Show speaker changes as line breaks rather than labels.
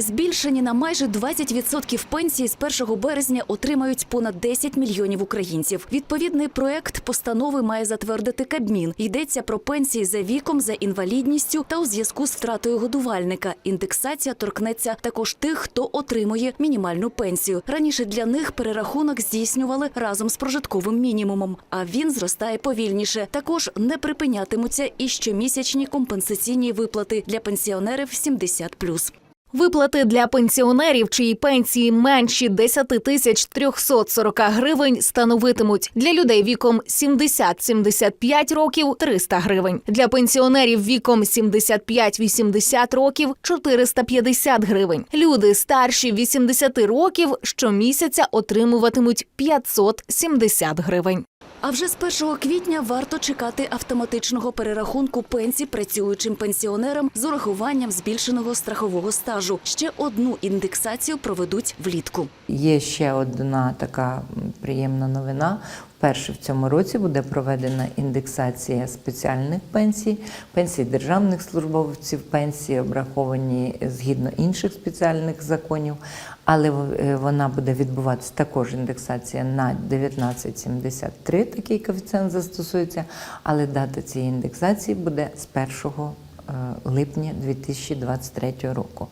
Збільшені на майже 20% пенсії з 1 березня отримають понад 10 мільйонів українців. Відповідний проект постанови має затвердити Кабмін. Йдеться про пенсії за віком, за інвалідністю та у зв'язку з втратою годувальника. Індексація торкнеться також тих, хто отримує мінімальну пенсію. Раніше для них перерахунок здійснювали разом з прожитковим мінімумом, а він зростає повільніше. Також не припинятимуться і щомісячні компенсаційні виплати для пенсіонерів 70+.
Виплати для пенсіонерів, чиї пенсії менші 10 тисяч 340 гривень, становитимуть для людей віком 70-75 років 300 гривень. Для пенсіонерів віком 75-80 років 450 гривень. Люди старші 80 років щомісяця отримуватимуть 570 гривень.
А вже з 1 квітня варто чекати автоматичного перерахунку пенсій працюючим пенсіонерам з урахуванням збільшеного страхового стажу. Ще одну індексацію проведуть влітку.
Є ще одна така приємна новина. Вперше в цьому році буде проведена індексація спеціальних пенсій, пенсій державних службовців, пенсії обраховані згідно інших спеціальних законів, але е, вона буде відбуватися також індексація на 19,73, такий коефіцієнт застосується, але дата цієї індексації буде з 1 е, липня 2023 року.